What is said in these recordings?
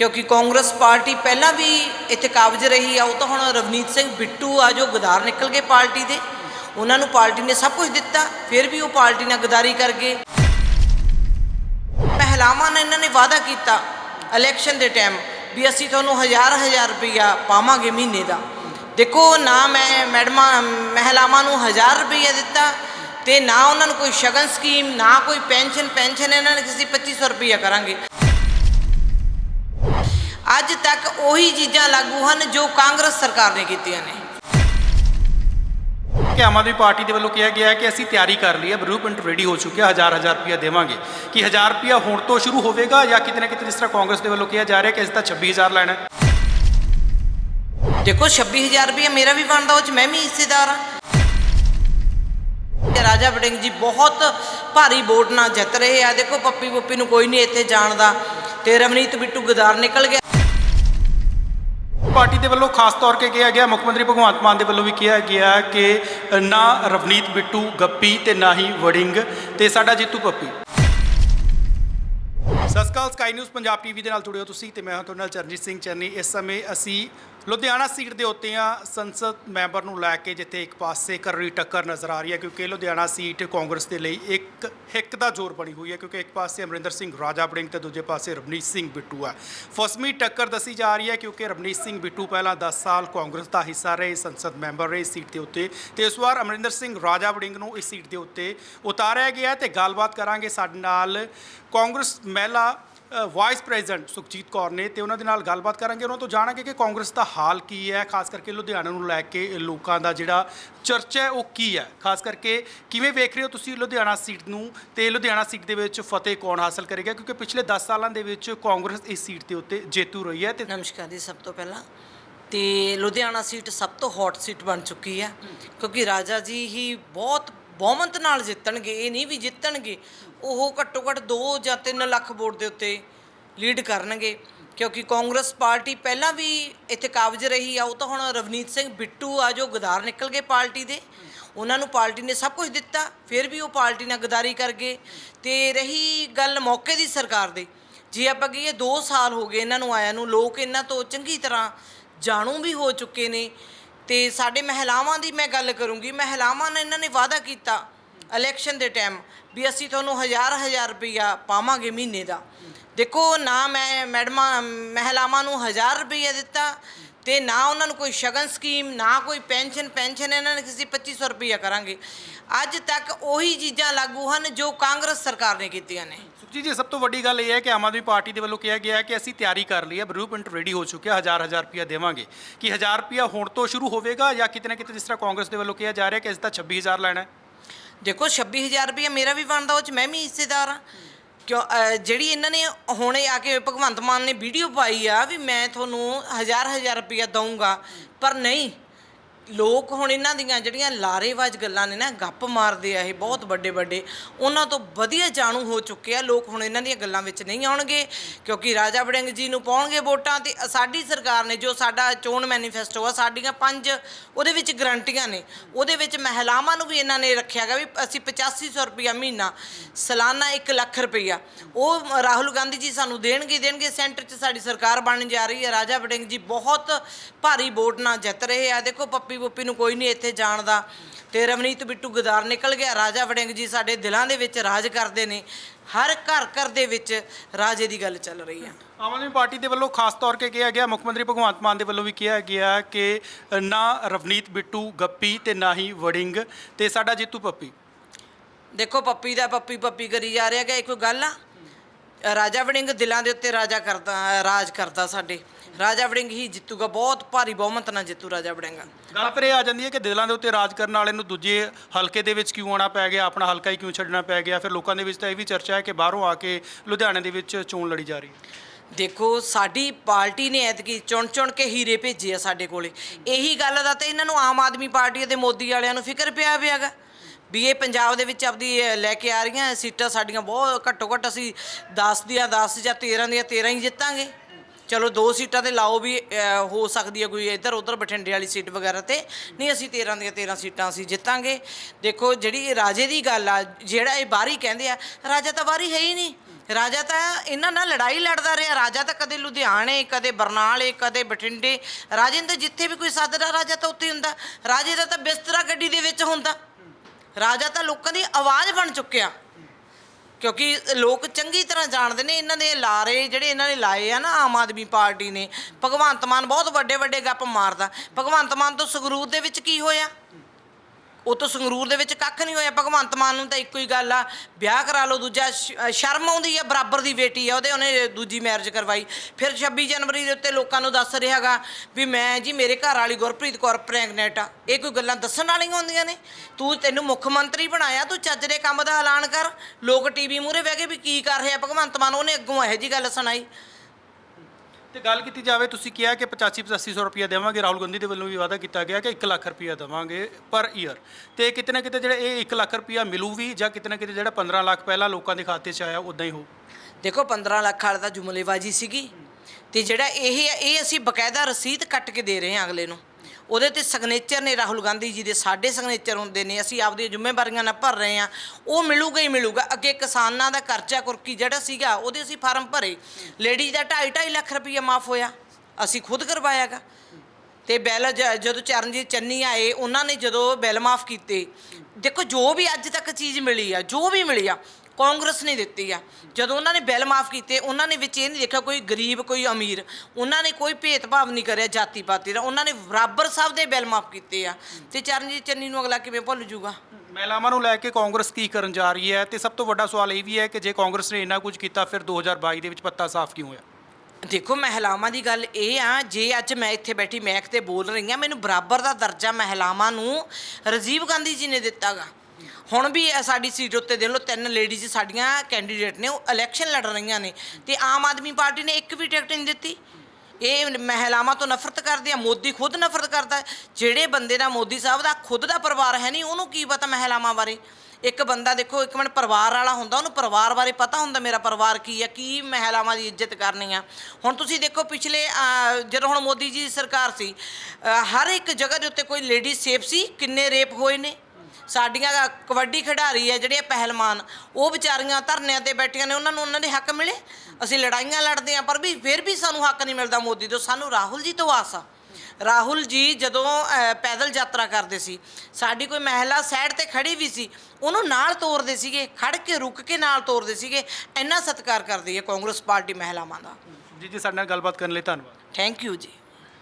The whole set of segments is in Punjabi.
ਕਿਉਂਕਿ ਕਾਂਗਰਸ ਪਾਰਟੀ ਪਹਿਲਾਂ ਵੀ ਇੱਥੇ ਕਾਬਜ ਰਹੀ ਆ, ਉਹ ਤਾਂ ਹੁਣ ਰਵਨੀਤ ਸਿੰਘ ਬਿੱਟੂ ਆ ਜੋ ਗਦਾਰ ਨਿਕਲ ਗਏ ਪਾਰਟੀ ਦੇ। ਉਹਨਾਂ ਨੂੰ ਪਾਰਟੀ ਨੇ ਸਭ ਕੁਝ ਦਿੱਤਾ, ਫਿਰ ਵੀ ਉਹ ਪਾਰਟੀ ਨਾਲ ਗਦਾਰੀ ਕਰ ਗਏ। ਮਹਿਲਾਵਾਂ ਨੇ ਇਹਨਾਂ ਨੇ ਵਾਅਦਾ ਕੀਤਾ ਇਲੈਕਸ਼ਨ ਦੇ ਟਾਈਮ ਵੀ ਅਸੀਂ ਤੁਹਾਨੂੰ ਹਜ਼ਾਰ ਹਜ਼ਾਰ ਰੁਪਈਆ ਪਾਵਾਂਗੇ ਮਹੀਨੇ ਦਾ। ਦੇਖੋ, ਨਾ ਮੈਂ ਮੈਡਮਾਂ, ਮਹਿਲਾਵਾਂ ਨੂੰ ਹਜ਼ਾਰ ਰੁਪਈਆ ਦਿੱਤਾ ਤੇ ਨਾ ਉਹਨਾਂ ਨੂੰ ਕੋਈ ਸ਼ਗਨ ਸਕੀਮ ਨਾ ਕੋਈ ਪੈਨਸ਼ਨ ਪੈਨਸ਼ਨ ਇਹਨਾਂ ਨੇ ਕਿਸੇ 2500 ਰੁਪਈਆ ਕਰਾਂਗੇ। ਅੱਜ ਤੱਕ ਉਹੀ ਚੀਜ਼ਾਂ ਲਾਗੂ ਹਨ ਜੋ ਕਾਂਗਰਸ ਸਰਕਾਰ ਨੇ ਕੀਤੀਆਂ ਨੇ। ਕਿ ਆਮ ਆਦਮੀ ਪਾਰਟੀ ਦੇ ਵੱਲੋਂ ਕਿਹਾ ਗਿਆ ਹੈ ਕਿ ਅਸੀਂ ਤਿਆਰੀ ਕਰ ਲਈ ਹੈ ਬਲੂਪ੍ਰਿੰਟ ਰੈਡੀ ਹੋ ਚੁੱਕਿਆ ਹਜ਼ਾਰ ਹਜ਼ਾਰ ਰੁਪਇਆ ਦੇਵਾਂਗੇ। ਕਿ ਹਜ਼ਾਰ ਰੁਪਇਆ ਹੁਣ ਤੋਂ ਸ਼ੁਰੂ ਹੋਵੇਗਾ ਜਾਂ ਕਿਤੇ ਨਾ ਕਿਤੇ ਜਿਸ ਤਰ੍ਹਾਂ ਕਾਂਗਰਸ ਦੇ ਵੱਲੋਂ ਕਿਹਾ ਜਾ ਰਿਹਾ ਕਿ ਅਸੀਂ ਤਾਂ 26000 ਲੈਣਾ ਹੈ। ਦੇਖੋ 26000 ਰੁਪਏ ਮੇਰਾ ਵੀ ਬਣਦਾ ਉਹ ਚ ਮੈਂ ਵੀ ਹਿੱਸੇਦਾਰ ਹਾਂ। ਤੇ ਰਾਜਾ ਵੜਿੰਗ ਜੀ ਬਹੁਤ ਭਾਰੀ ਵੋਟ ਨਾਲ ਜਿੱਤ ਰਹੇ ਆ। ਦੇਖੋ ਪੱਪੀ ਪੁੱਪੀ ਨੂੰ ਕੋਈ ਨਹੀਂ ਇੱਥੇ ਜਾਣਦਾ। ਤੇ ਰਵਨੀਤ ਬਿੱਟੂ ਗਦਾਰ ਨਿਕਲ ਗਿਆ। ਪਾਰਟੀ ਦੇ ਵੱਲੋਂ ਖਾਸ ਤੌਰ ਤੇ ਕਿਹਾ ਗਿਆ, ਮੁੱਖ ਮੰਤਰੀ ਭਗਵੰਤ ਮਾਨ ਦੇ ਵੱਲੋਂ ਵੀ ਕਿਹਾ ਗਿਆ ਕਿ ਨਾ ਰਵਨੀਤ, ਬਿੱਟੂ, ਗੱਪੀ ਤੇ ਨਾ ਹੀ ਵੜਿੰਗ ਤੇ ਸਾਡਾ ਜੀਤੂ ਪੱਪੀ ਸਤਿ ਸ਼੍ਰੀ ਅਕਾਲ, ਸਕਾਈ ਨਿਊਜ਼ ਪੰਜਾਬ ਟੀਵੀ ਦੇ ਨਾਲ ਜੁੜਿਓ ਤੁਸੀਂ ਤੇ ਮੈਂ ਹਾਂ ਤੁਹਾਡੇ ਨਾਲ ਚਰਨਜੀਤ ਸਿੰਘ ਚੰਨੀ। ਇਸ ਸਮੇਂ ਅਸੀਂ ਲੁਧਿਆਣਾ ਸੀਟ ਦੇ ਉੱਤੇ ਆ, ਸੰਸਦ ਮੈਂਬਰ ਨੂੰ ਲੈ ਕੇ ਜਿੱਥੇ ਇੱਕ ਪਾਸੇ ਕਰਰੀ ਟੱਕਰ ਨਜ਼ਰ ਆ ਰਹੀ ਹੈ, ਕਿਉਂਕਿ ਲੁਧਿਆਣਾ ਸੀਟ ਕਾਂਗਰਸ ਦੇ ਲਈ ਇੱਕ ਹਿੱਕ ਦਾ ਜ਼ੋਰ ਬਣੀ ਹੋਈ ਹੈ, ਕਿਉਂਕਿ ਇੱਕ ਪਾਸੇ ਅਮਰਿੰਦਰ ਸਿੰਘ ਰਾਜਾ ਵੜਿੰਗ ਤੇ ਦੂਜੇ ਪਾਸੇ ਰਵਨੀਤ ਸਿੰਘ ਬਿੱਟੂ ਹੈ। ਫਸਮੀ ਟੱਕਰ ਦੱਸੀ ਜਾ ਰਹੀ ਹੈ, ਕਿਉਂਕਿ ਰਵਨੀਤ ਸਿੰਘ ਬਿੱਟੂ ਪਹਿਲਾਂ 10 ਸਾਲ ਕਾਂਗਰਸ ਦਾ ਹਿੱਸਾ ਰਹੇ, ਸੰਸਦ ਮੈਂਬਰ ਰਹੇ ਸੀਟ ਦੇ ਉੱਤੇ ਤੇ ਇਸ ਵਾਰ ਅਮਰਿੰਦਰ ਸਿੰਘ ਰਾਜਾ ਵੜਿੰਗ ਨੂੰ ਇਸ ਸੀਟ ਦੇ ਉੱਤੇ ਉਤਾਰਿਆ ਗਿਆ ਹੈ ਤੇ ਗੱਲਬਾਤ ਕਰਾਂਗੇ ਸਾਡੇ ਨਾਲ ਕਾਂਗਰਸ ਮਹਿਲਾ ਵਾਈਸ ਪ੍ਰੈਜ਼ੀਡੈਂਟ ਸੁਖਜੀਤ ਕੌਰ ਨੇ ਤੇ ਉਹਨਾਂ ਦੇ ਨਾਲ ਗੱਲਬਾਤ ਕਰਾਂਗੇ ਉਹਨਾਂ ਤੋਂ ਜਾਣਾਂਗੇ ਕਿ ਕਾਂਗਰਸ ਦਾ ਹਾਲ ਕੀ ਹੈ ਖਾਸ ਕਰਕੇ ਲੁਧਿਆਣਾ ਨੂੰ ਲੈ ਕੇ ਲੋਕਾਂ ਦਾ ਜਿਹੜਾ ਚਰਚਾ ਹੈ ਉਹ ਕੀ ਹੈ। ਖਾਸ ਕਰਕੇ ਕਿਵੇਂ ਵੇਖ ਰਹੇ ਹੋ ਤੁਸੀਂ ਲੁਧਿਆਣਾ ਸੀਟ ਨੂੰ ਤੇ ਲੁਧਿਆਣਾ ਸੀਟ ਦੇ ਵਿੱਚ ਫਤਿਹ ਕੌਣ ਹਾਸਲ ਕਰੇਗਾ? ਕਿਉਂਕਿ ਪਿਛਲੇ 10 ਸਾਲਾਂ ਦੇ ਵਿੱਚ ਕਾਂਗਰਸ ਇਸ ਸੀਟ ਦੇ ਉੱਤੇ ਜੇਤੂ ਰਹੀ ਹੈ ਤੇ ਨਮਸਕਾਰ ਜੀ ਸਭ ਤੋਂ ਪਹਿਲਾਂ ਤੇ ਲੁਧਿਆਣਾ ਸੀਟ ਸਭ ਤੋਂ ਹੌਟ ਸੀਟ ਬਣ ਚੁੱਕੀ ਹੈ। ਕਿਉਂਕਿ ਰਾਜਾ ਜੀ ਹੀ ਬਹੁਤ ਬਹੁਮਤ ਨਾਲ ਜਿੱਤਣਗੇ, ਇਹ ਨਹੀਂ ਵੀ ਜਿੱਤਣਗੇ, ਉਹ ਘੱਟੋ ਘੱਟ 2 ਜਾਂ 3 ਲੱਖ ਵੋਟ ਦੇ ਉੱਤੇ ਲੀਡ ਕਰਨਗੇ, ਕਿਉਂਕਿ ਕਾਂਗਰਸ ਪਾਰਟੀ ਪਹਿਲਾਂ ਵੀ ਇੱਥੇ ਕਾਬਜ ਰਹੀ ਆ, ਉਹ ਤਾਂ ਹੁਣ ਰਵਨੀਤ ਸਿੰਘ ਬਿੱਟੂ ਆ, ਜੋ ਗਦਾਰ ਨਿਕਲ ਗਏ ਪਾਰਟੀ ਦੇ, ਉਹਨਾਂ ਨੂੰ ਪਾਰਟੀ ਨੇ ਸਭ ਕੁਝ ਦਿੱਤਾ, ਫਿਰ ਵੀ ਉਹ ਪਾਰਟੀ ਨਾਲ ਗਦਾਰੀ ਕਰ ਗਏ, ਤੇ ਰਹੀ ਗੱਲ ਮੌਕੇ ਦੀ ਸਰਕਾਰ ਦੀ, ਜੇ ਆਪਾਂ ਕਹੀਏ 2 ਸਾਲ ਹੋ ਗਏ ਇਹਨਾਂ ਨੂੰ ਆਇਆ ਨੂੰ, ਲੋਕ ਇਹਨਾਂ ਤੋਂ ਚੰਗੀ ਤਰ੍ਹਾਂ ਜਾਣੂ ਵੀ ਹੋ ਚੁੱਕੇ ਨੇ ਤੇ ਸਾਡੇ ਮਹਿਲਾਵਾਂ ਦੀ ਮੈਂ ਗੱਲ ਕਰੂੰਗੀ, ਮਹਿਲਾਵਾਂ ਨੇ ਇਹਨਾਂ ਨੇ ਵਾਅਦਾ ਕੀਤਾ ਇਲੈਕਸ਼ਨ ਦੇ ਟਾਈਮ ਵੀ ਅਸੀਂ ਤੁਹਾਨੂੰ ਹਜ਼ਾਰ ਹਜ਼ਾਰ ਰੁਪਈਆ ਪਾਵਾਂਗੇ ਮਹੀਨੇ ਦਾ। ਦੇਖੋ ਨਾ ਮੈਂ ਮੈਡਮਾਂ, ਮਹਿਲਾਵਾਂ ਨੂੰ ਹਜ਼ਾਰ ਰੁਪਈਆ ਦਿੱਤਾ ਤੇ ਨਾ ਉਹਨਾਂ ਨੂੰ ਕੋਈ ਸ਼ਗਨ ਸਕੀਮ ਨਾ ਕੋਈ ਪੈਨਸ਼ਨ ਪੈਨਸ਼ਨ ਇਹਨਾਂ ਨੇ ਕਿਸੇ 2500 ਰੁਪਈਆ ਕਰਾਂਗੇ। ਅੱਜ ਤੱਕ ਉਹੀ ਚੀਜ਼ਾਂ ਲਾਗੂ ਹਨ ਜੋ ਕਾਂਗਰਸ ਸਰਕਾਰ ਨੇ ਕੀਤੀਆਂ ਨੇ। ਸੁਖਜੀਤ ਜੀ ਸਭ ਤੋਂ ਵੱਡੀ ਗੱਲ ਇਹ ਹੈ ਕਿ ਆਮ ਆਦਮੀ ਪਾਰਟੀ ਦੇ ਵੱਲੋਂ ਕਿਹਾ ਗਿਆ ਹੈ ਕਿ ਅਸੀਂ ਤਿਆਰੀ ਕਰ ਲਈ ਹੈ ਬਲੂਪ੍ਰਿੰਟ ਰੈਡੀ ਹੋ ਚੁੱਕਿਆ ਹਜ਼ਾਰ ਹਜ਼ਾਰ ਰੁਪਇਆ ਦੇਵਾਂਗੇ। ਕਿ ਹਜ਼ਾਰ ਰੁਪਇਆ ਹੁਣ ਤੋਂ ਸ਼ੁਰੂ ਹੋਵੇਗਾ ਜਾਂ ਕਿਤੇ ਨਾ ਕਿਤੇ ਜਿਸ ਤਰ੍ਹਾਂ ਕਾਂਗਰਸ ਦੇ ਵੱਲੋਂ ਕਿਹਾ ਜਾ ਰਿਹਾ ਕਿ ਅਸੀਂ ਤਾਂ 26000 ਲੈਣਾ ਹੈ? ਦੇਖੋ 26000 ਰੁਪਏ ਮੇਰਾ ਵੀ ਬਣਦਾ ਉਹ ਚ ਮੈਂ ਵੀ ਹਿੱਸੇਦਾਰ ਹਾਂ। ਕਿਉਂ, ਅਹ, ਜਿਹੜੀ ਇਹਨਾਂ ਨੇ ਹੁਣੇ ਆ ਕੇ ਭਗਵੰਤ ਮਾਨ ਨੇ ਵੀਡੀਓ ਪਾਈ ਆ ਵੀ ਮੈਂ ਤੁਹਾਨੂੰ ਹਜ਼ਾਰ ਹਜ਼ਾਰ ਰੁਪਇਆ ਦਊਂਗਾ। ਪਰ ਨਹੀਂ ਲੋਕ ਹੁਣ ਇਹਨਾਂ ਦੀਆਂ ਜਿਹੜੀਆਂ ਲਾਰੇਵਾਜ ਗੱਲਾਂ ਨੇ ਨਾ, ਗੱਪ ਮਾਰਦੇ ਆ ਇਹ, ਬਹੁਤ ਵੱਡੇ ਵੱਡੇ। ਉਹਨਾਂ ਤੋਂ ਵਧੀਆ ਜਾਣੂ ਹੋ ਚੁੱਕੇ ਆ ਲੋਕ ਹੁਣ ਇਹਨਾਂ ਦੀਆਂ ਗੱਲਾਂ ਵਿੱਚ ਨਹੀਂ ਆਉਣਗੇ, ਕਿਉਂਕਿ ਰਾਜਾ ਵੜਿੰਗ ਜੀ ਨੂੰ ਪਾਉਣਗੇ ਵੋਟਾਂ ਤੇ ਸਾਡੀ ਸਰਕਾਰ ਨੇ ਜੋ ਸਾਡਾ ਚੋਣ ਮੈਨੀਫੈਸਟੋ ਆ, ਸਾਡੀਆਂ ਪੰਜ ਉਹਦੇ ਵਿੱਚ ਗਰੰਟੀਆਂ ਨੇ। ਉਹਦੇ ਵਿੱਚ ਮਹਿਲਾਵਾਂ ਨੂੰ ਵੀ ਇਹਨਾਂ ਨੇ ਰੱਖਿਆ ਗਿਆ ਵੀ ਅਸੀਂ 8500 ਰੁਪਇਆ ਮਹੀਨਾ, ਸਾਲਾਨਾ 1 ਲੱਖ ਰੁਪਇਆ ਉਹ ਰਾਹੁਲ ਗਾਂਧੀ ਜੀ ਸਾਨੂੰ ਦੇਣਗੇ ਦੇਣਗੇ, ਸੈਂਟਰ 'ਚ ਸਾਡੀ ਸਰਕਾਰ ਬਣਨ ਜਾ ਰਹੀ ਹੈ। ਰਾਜਾ ਵੜਿੰਗ ਜੀ ਬਹੁਤ ਭਾਰੀ ਵੋਟ ਨਾਲ ਜਿੱਤ ਰਹੇ ਆ। ਦੇਖੋ, ਪੱਪੀ ਪੁੱਪੀ ਨੂੰ ਕੋਈ ਨਹੀਂ ਇੱਥੇ ਜਾਣਦਾ। ਤੇ ਰਵਨੀਤ ਬਿੱਟੂ ਗਦਾਰ ਨਿਕਲ ਗਿਆ। ਰਾਜਾ ਵੜਿੰਗ ਜੀ ਸਾਡੇ ਦਿਲਾਂ ਦੇ ਵਿੱਚ ਰਾਜ ਕਰਦੇ ਨੇ। ਹਰ ਘਰ ਘਰ ਦੇ ਵਿੱਚ ਰਾਜੇ ਦੀ ਗੱਲ ਚੱਲ ਰਹੀ ਹੈ। ਆਮ ਆਦਮੀ ਪਾਰਟੀ ਦੇ ਵੱਲੋਂ ਖਾਸ ਤੌਰ ਤੇ ਕਿਹਾ ਗਿਆ ਮੁੱਖ ਮੰਤਰੀ ਭਗਵੰਤ ਮਾਨ ਦੇ ਵੱਲੋਂ ਵੀ ਕਿਹਾ ਗਿਆ ਕਿ ਨਾ ਰਵਨੀਤ ਬਿੱਟੂ ਗੱਪੀ ਤੇ ਨਾ ਹੀ ਵੜਿੰਗ ਤੇ ਸਾਡਾ ਜੀਤੂ ਪੱਪੀ। ਦੇਖੋ ਪੱਪੀ ਦਾ ਪੱਪੀ ਪੱਪੀ ਕਰੀ ਜਾ ਰਿਹਾ। ਕਿ ਇਹ ਕੋਈ ਗੱਲ ਆ? ਰਾਜਾ ਵੜਿੰਗ ਦਿਲਾਂ ਦੇ ਉੱਤੇ ਰਾਜਾ ਕਰਦਾ ਰਾਜ ਕਰਦਾ ਸਾਡੇ। ਰਾਜਾ ਵੜਿੰਗ ਹੀ ਜਿੱਤੂਗਾ ਬਹੁਤ ਭਾਰੀ ਬਹੁਮਤ ਨਾਲ ਜਿੱਤੂ ਰਾਜਾ ਵੜਿੰਗ। ਗੱਲ ਫਿਰ ਇਹ ਆ ਜਾਂਦੀ ਹੈ ਕਿ ਦਿਲਾਂ ਦੇ ਉੱਤੇ ਰਾਜ ਕਰਨ ਵਾਲੇ ਨੂੰ ਦੂਜੇ ਹਲਕੇ ਦੇ ਵਿੱਚ ਕਿਉਂ ਆਉਣਾ ਪੈ ਗਿਆ ਆਪਣਾ ਹਲਕਾ ਹੀ ਕਿਉਂ ਛੱਡਣਾ ਪੈ ਗਿਆ? ਫਿਰ ਲੋਕਾਂ ਦੇ ਵਿੱਚ ਤਾਂ ਇਹ ਵੀ ਚਰਚਾ ਹੈ ਕਿ ਬਾਹਰੋਂ ਆ ਕੇ ਲੁਧਿਆਣੇ ਦੇ ਵਿੱਚ ਚੋਣ ਲੜੀ ਜਾ ਰਹੀ ਹੈ। ਦੇਖੋ ਸਾਡੀ ਪਾਰਟੀ ਨੇ ਐਤਕੀ ਚੁਣ ਚੁਣ ਕੇ ਹੀਰੇ ਭੇਜੇ ਆ ਸਾਡੇ ਕੋਲੇ। ਇਹੀ ਗੱਲ ਦਾ ਤੇ ਇਹਨਾਂ ਨੂੰ ਆਮ ਆਦਮੀ ਪਾਰਟੀ ਅਤੇ ਮੋਦੀ ਵਾਲਿਆਂ ਨੂੰ ਫਿਕਰ ਪਿਆ ਪਿਆਗਾ ਵੀ ਇਹ ਪੰਜਾਬ ਦੇ ਵਿੱਚ ਆਪਦੀ ਲੈ ਕੇ ਆ ਰਹੀਆਂ ਸੀਟਾਂ ਸਾਡੀਆਂ ਬਹੁਤ ਘੱਟੋ ਘੱਟ ਅਸੀਂ 10 ਦੀਆਂ 10 ਜਾਂ 13 ਦੀਆਂ 13 ਹੀ ਜਿੱਤਾਂਗੇ। ਚਲੋ ਦੋ ਸੀਟਾਂ ਤੇ ਲਾਓ ਵੀ ਅਹ, ਹੋ ਸਕਦੀ ਹੈ ਕੋਈ ਇੱਧਰ ਉੱਧਰ ਬਠਿੰਡੇ ਵਾਲੀ ਸੀਟ ਵਗੈਰਾ ਤੇ। ਨਹੀਂ ਅਸੀਂ 13 ਦੀਆਂ 13 ਸੀਟਾਂ ਅਸੀਂ ਜਿੱਤਾਂਗੇ। ਦੇਖੋ ਜਿਹੜੀ ਇਹ ਰਾਜੇ ਦੀ ਗੱਲ ਆ ਜਿਹੜਾ ਇਹ ਬਾਹਰੀ ਕਹਿੰਦੇ ਆ ਰਾਜਾ ਤਾਂ ਬਾਹਰੀ ਹੈ ਹੀ ਨਹੀਂ। ਰਾਜਾ ਤਾਂ ਇਹਨਾਂ ਨਾਲ ਲੜਾਈ ਲੜਦਾ ਰਿਹਾ। ਰਾਜਾ ਤਾਂ ਕਦੇ ਲੁਧਿਆਣੇ ਕਦੇ ਬਰਨਾਲੇ ਕਦੇ ਬਠਿੰਡੇ। ਰਾਜੇ ਨੂੰ ਤਾਂ ਜਿੱਥੇ ਵੀ ਕੋਈ ਸੱਦਦਾ ਰਾਜਾ ਤਾਂ ਉੱਥੇ ਹੀ ਹੁੰਦਾ। ਰਾਜੇ ਦਾ ਤਾਂ ਬਿਸਤਰਾ ਗੱਡੀ ਦੇ ਵਿੱਚ ਹੁੰਦਾ। ਰਾਜਾ ਤਾਂ ਲੋਕਾਂ ਦੀ ਆਵਾਜ਼ ਬਣ ਚੁੱਕਿਆ। ਕਿਉਂਕਿ ਲੋਕ ਚੰਗੀ ਤਰ੍ਹਾਂ ਜਾਣਦੇ ਨੇ, ਇਹਨਾਂ ਦੇ ਲਾਰੇ ਜਿਹੜੇ ਇਹਨਾਂ ਨੇ ਲਾਏ ਆ ਨਾ, ਆਮ ਆਦਮੀ ਪਾਰਟੀ ਨੇ। ਭਗਵੰਤ ਮਾਨ ਬਹੁਤ ਵੱਡੇ ਵੱਡੇ ਗੱਪ ਮਾਰਦਾ। ਭਗਵੰਤ ਮਾਨ ਤੋਂ ਸੰਗਰੂਰ ਦੇ ਵਿੱਚ ਕੀ ਹੋਇਆ? ਉਹ ਤੋਂ ਸੰਗਰੂਰ ਦੇ ਵਿੱਚ ਕੱਖ ਨਹੀਂ ਹੋਇਆ, ਭਗਵੰਤ ਮਾਨ ਨੂੰ ਤਾਂ ਇੱਕੋ ਹੀ ਗੱਲ ਆ। ਵਿਆਹ ਕਰਾ ਲਓ, ਦੂਜਾ ਸ਼- ਸ਼ਰਮ ਆਉਂਦੀ ਆ, ਬਰਾਬਰ ਦੀ ਬੇਟੀ ਆ, ਉਹਦੇ ਉਹਨੇ ਦੂਜੀ ਮੈਰਿਜ ਕਰਵਾਈ। ਫਿਰ 26 ਜਨਵਰੀ ਦੇ ਉੱਤੇ ਲੋਕਾਂ ਨੂੰ ਦੱਸ ਰਿਹਾਗਾ ਵੀ ਮੈਂ ਜੀ, ਮੇਰੇ ਘਰ ਵਾਲੀ ਗੁਰਪ੍ਰੀਤ ਕੌਰ ਪ੍ਰੈਗਨੈਂਟ ਆ। ਇਹ ਕੋਈ ਗੱਲਾਂ ਦੱਸਣ ਵਾਲੀਆਂ ਹੁੰਦੀਆਂ ਨੇ? ਤੂੰ ਤੈਨੂੰ ਮੁੱਖ ਮੰਤਰੀ ਬਣਾਇਆ, ਤੂੰ ਚੱਜ ਦੇ ਕੰਮ ਦਾ ਐਲਾਨ ਕਰ। ਲੋਕ ਟੀਵੀ ਮੂਹਰੇ ਬਹਿ ਕੇ ਵੀ ਕੀ ਕਰ ਰਿਹਾ ਭਗਵੰਤ ਮਾਨ, ਉਹਨੇ ਅੱਗੋਂ ਇਹੋ ਜੀ ਗੱਲ ਸੁਣਾਈ। ਤੇ ਗੱਲ ਕੀਤੀ ਜਾਵੇ, ਤੁਸੀਂ ਕਿਹਾ ਕਿ 85 8500 ਰੁਪਇਆ ਦੇਵਾਂਗੇ। ਰਾਹੁਲ ਗਾਂਧੀ ਦੇ ਵੱਲੋਂ ਵੀ ਵਾਅਦਾ ਕੀਤਾ ਗਿਆ ਕਿ 1 ਲੱਖ ਰੁਪਇਆ ਦੇਵਾਂਗੇ ਪਰ ਈਅਰ। ਤੇ ਕਿਤੇ ਨਾ ਕਿਤੇ ਜਿਹੜਾ ਇਹ 1 ਲੱਖ ਰੁਪਇਆ ਮਿਲੂ ਵੀ ਜਾਂ ਕਿਤੇ ਨਾ ਕਿਤੇ ਜਿਹੜਾ 15 ਲੱਖ ਪਹਿਲਾਂ ਲੋਕਾਂ ਦੇ ਖਾਤੇ 'ਚ ਆਇਆ ਉਦਾਂ ਹੀ ਹੋ ਦੇਖੋ 15 ਲੱਖ ਵਾਲਾ ਤਾਂ ਜੁਮਲੇਬਾਜ਼ੀ ਸੀਗੀ। ਤੇ ਜਿਹੜਾ ਇਹ ਇਹ ਅਸੀਂ ਬਕਾਇਦਾ ਰਸੀਦ ਕੱਟ ਕੇ ਦੇ ਰਹੇ ਹਾਂ ਅਗਲੇ ਨੂੰ। ਉਹਦੇ ਤੇ ਸਿਗਨੇਚਰ ਨੇ ਰਾਹੁਲ ਗਾਂਧੀ ਜੀ ਦੇ, ਸਾਡੇ ਸਿਗਨੇਚਰ ਹੁੰਦੇ ਨੇ, ਅਸੀਂ ਆਪਦੀਆਂ ਜ਼ਿੰਮੇਵਾਰੀਆਂ ਨਾਲ ਭਰ ਰਹੇ ਹਾਂ। ਉਹ ਮਿਲੂਗਾ ਹੀ ਮਿਲੂਗਾ। ਅੱਗੇ ਕਿਸਾਨਾਂ ਦਾ ਕਰਜ਼ਾ ਕੁਰਕੀ ਜਿਹੜਾ ਸੀਗਾ, ਉਹਦੇ ਅਸੀਂ ਫਾਰਮ ਭਰੇ। ਲੇਡੀਜ਼ ਦਾ 2.5 2.5 ਲੱਖ ਰੁਪਈਆ ਮਾਫ ਹੋਇਆ। ਅਸੀਂ ਖੁਦ ਕਰਵਾਇਆਗਾ। ਤੇ ਬਿੱਲ ਜ- ਜਦੋਂ ਚਰਨਜੀਤ ਚੰਨੀ ਆਏ, ਉਹਨਾਂ ਨੇ ਜਦੋਂ ਬਿੱਲ ਮਾਫ ਕੀਤੇ। ਦੇਖੋ, ਜੋ ਵੀ ਅੱਜ ਤੱਕ ਚੀਜ਼ ਮਿਲੀ ਆ, ਜੋ ਵੀ ਮਿਲੀ ਆ ਕਾਂਗਰਸ ਨੇ ਦਿੱਤੀ ਆ। ਜਦੋਂ ਉਹਨਾਂ ਨੇ ਬਿੱਲ ਮਾਫ ਕੀਤੇ ਉਹਨਾਂ ਨੇ ਵਿੱਚ ਇਹ ਨਹੀਂ ਦੇਖਿਆ ਕੋਈ ਗਰੀਬ ਕੋਈ ਅਮੀਰ। ਉਹਨਾਂ ਨੇ ਕੋਈ ਭੇਦਭਾਵ ਨਹੀਂ ਕਰਿਆ ਜਾਤੀ ਪਾਤੀ ਦਾ। ਉਹਨਾਂ ਨੇ ਬਰਾਬਰ ਸਭ ਦੇ ਬਿੱਲ ਮਾਫ ਕੀਤੇ ਆ। ਤੇ ਚਰਨਜੀਤ ਚੰਨੀ ਨੂੰ ਅਗਲਾ ਕਿਵੇਂ ਭੁੱਲ ਜੂਗਾ ਮਹਿਲਾਵਾਂ ਨੂੰ ਲੈ ਕੇ ਕਾਂਗਰਸ ਕੀ ਕਰਨ ਜਾ ਰਹੀ ਹੈ? ਤੇ ਸਭ ਤੋਂ ਵੱਡਾ ਸਵਾਲ ਇਹ ਵੀ ਹੈ ਕਿ ਜੇ ਕਾਂਗਰਸ ਨੇ ਇੰਨਾ ਕੁਝ ਕੀਤਾ ਫਿਰ 2022 ਦੇ ਵਿੱਚ ਪੱਤਾ ਸਾਫ਼ ਕਿਉਂ ਹੋਇਆ? ਦੇਖੋ ਮਹਿਲਾਵਾਂ ਦੀ ਗੱਲ ਇਹ ਆ ਜੇ ਅੱਜ ਮੈਂ ਇੱਥੇ ਬੈਠੀ ਮੈਕ ਤੇ ਬੋਲ ਰਹੀ ਆ ਮੈਨੂੰ ਬਰਾਬਰ ਦਾ ਦਰਜਾ ਮਹਿਲਾਵਾਂ ਨੂੰ ਰਾਜੀਵ ਗਾਂਧੀ ਜੀ ਨੇ ਦਿੱਤਾਗਾ। ਹੁਣ ਵੀ ਇਹ ਸਾਡੀ ਸੀਟ ਉੱਤੇ ਦੇਖ ਲਓ, ਤਿੰਨ ਲੇਡੀਜ਼ ਸਾਡੀਆਂ ਕੈਂਡੀਡੇਟ ਨੇ, ਉਹ ਇਲੈਕਸ਼ਨ ਲੜ ਰਹੀਆਂ ਨੇ। ਤੇ ਆਮ ਆਦਮੀ ਪਾਰਟੀ ਨੇ ਇੱਕ ਵੀ ਟਿਕਟ ਨਹੀਂ ਦਿੱਤੀ। ਇਹ ਮਹਿਲਾਵਾਂ ਤੋਂ ਨਫ਼ਰਤ ਕਰਦੇ ਆ, ਮੋਦੀ ਖੁਦ ਨਫ਼ਰਤ ਕਰਦਾ ਜਿਹੜੇ ਬੰਦੇ ਦਾ ਮੋਦੀ ਸਾਹਿਬ ਦਾ ਖੁਦ ਦਾ ਪਰਿਵਾਰ ਹੈ ਨਹੀਂ, ਉਹਨੂੰ ਕੀ ਪਤਾ ਮਹਿਲਾਵਾਂ ਬਾਰੇ? ਇੱਕ ਬੰਦਾ ਦੇਖੋ, ਇੱਕ ਮਿੰਟ ਪਰਿਵਾਰ ਵਾਲਾ ਹੁੰਦਾ, ਉਹਨੂੰ ਪਰਿਵਾਰ ਬਾਰੇ ਪਤਾ ਹੁੰਦਾ, ਮੇਰਾ ਪਰਿਵਾਰ ਕੀ ਹੈ, ਕੀ ਮਹਿਲਾਵਾਂ ਦੀ ਇੱਜ਼ਤ ਕਰਨੀ ਆ। ਹੁਣ ਤੁਸੀਂ ਦੇਖੋ, ਪਿਛਲੇ ਜਦੋਂ ਹੁਣ ਮੋਦੀ ਜੀ ਦੀ ਸਰਕਾਰ ਸੀ ਹਰ ਇੱਕ ਜਗ੍ਹਾ ਦੇ ਉੱਤੇ ਕੋਈ ਲੇਡੀ ਸੇਫ ਸੀ, ਕਿੰਨੇ ਰੇਪ ਹੋਏ ਨੇ? ਸਾਡੀਆਂ ਕਬੱਡੀ ਖਿਡਾਰੀ ਹੈ ਜਿਹੜੇ ਪਹਿਲਵਾਨ ਉਹ ਵਿਚਾਰੀਆਂ ਧਰਨਿਆਂ ਤੇ ਬੈਠੀਆਂ ਨੇ ਉਹਨਾਂ ਨੂੰ ਉਹਨਾਂ ਦੇ ਹੱਕ ਮਿਲੇ। ਅਸੀਂ ਲੜਾਈਆਂ ਲੜਦੇ ਆ ਪਰ ਵੀ ਫਿਰ ਵੀ ਸਾਨੂੰ ਹੱਕ ਨਹੀਂ ਮਿਲਦਾ ਮੋਦੀ ਤੋਂ। ਸਾਨੂੰ ਰਾਹੁਲ ਜੀ ਤੋਂ ਆਸ ਆ। ਰਾਹੁਲ ਜੀ ਜਦੋਂ ਪੈਦਲ ਯਾਤਰਾ ਕਰਦੇ ਸੀ ਸਾਡੀ ਕੋਈ ਮਹਿਲਾ ਸਾਈਡ ਤੇ ਖੜੀ ਵੀ ਸੀ ਉਹਨੂੰ ਨਾਲ ਤੋਰਦੇ ਸੀਗੇ ਖੜ ਕੇ ਰੁਕ ਕੇ ਨਾਲ ਤੋਰਦੇ ਸੀਗੇ ਇੰਨਾ ਸਤਿਕਾਰ ਕਰਦੀ ਹੈ ਕਾਂਗਰਸ ਪਾਰਟੀ ਮਹਿਲਾਵਾਂ ਦਾ। ਜੀ ਜੀ ਸਾਡੇ ਨਾਲ ਗੱਲਬਾਤ ਕਰਨ ਲਈ ਧੰਨਵਾਦ। ਥੈਂਕ ਯੂ ਜੀ।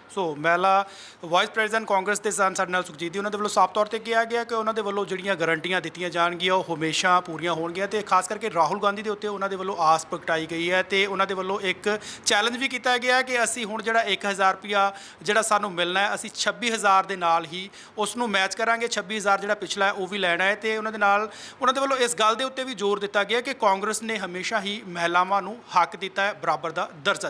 ਸੋ ਮਹਿਲਾ ਵਾਈਸ ਪ੍ਰੈਜ਼ੀਡੈਂਟ ਕਾਂਗਰਸ ਦੇ ਸਨ ਸਾਡੇ ਨਾਲ ਸੁਖਜੀਤ ਜੀ ਉਹਨਾਂ ਦੇ ਵੱਲੋਂ ਸਾਫ਼ ਤੌਰ ਤੇ ਕਿਹਾ ਗਿਆ ਕਿ ਉਹਨਾਂ ਦੇ ਵੱਲੋਂ ਜਿਹੜੀਆਂ ਗਾਰੰਟੀਆਂ ਦਿੱਤੀਆਂ ਜਾਣਗੀਆਂ, ਉਹ ਹਮੇਸ਼ਾ ਪੂਰੀਆਂ ਹੋਣਗੀਆਂ ਤੇ ਖਾਸ ਕਰਕੇ ਰਾਹੁਲ ਗਾਂਧੀ ਦੇ ਉੱਤੇ ਉਹਨਾਂ ਦੇ ਵੱਲੋਂ ਆਸ ਪ੍ਰਗਟਾਈ ਗਈ ਹੈ ਤੇ ਉਹਨਾਂ ਦੇ ਵੱਲੋਂ ਇੱਕ ਚੈਲੰਜ ਵੀ ਕੀਤਾ ਗਿਆ ਕਿ ਅਸੀਂ ਹੁਣ ਜਿਹੜਾ 1000 ਰੁਪਿਆ ਜਿਹੜਾ ਸਾਨੂੰ ਮਿਲਣਾ ਹੈ, ਅਸੀਂ 26000 ਦੇ ਨਾਲ ਹੀ ਉਸ ਨੂੰ ਮੈਚ ਕਰਾਂਗੇ 26000 ਜਿਹੜਾ ਪਿਛਲਾ ਹੈ, ਉਹ ਵੀ ਲੈਣਾ ਹੈ ਤੇ ਉਹਨਾਂ ਦੇ ਨਾਲ ਉਹਨਾਂ ਦੇ ਵੱਲੋਂ ਇਸ ਗੱਲ ਦੇ ਉੱਤੇ ਵੀ ਜ਼ੋਰ ਦਿੱਤਾ ਗਿਆ ਕਿ ਕਾਂਗਰਸ ਨੇ ਹਮੇਸ਼ਾ ਹੀ ਮਹਿਲਾਵਾਂ ਨੂੰ ਹੱਕ ਦਿੱਤਾ ਹੈ, ਬਰਾਬਰ ਦਾ ਦਰਜਾ ਦਿੱਤਾ।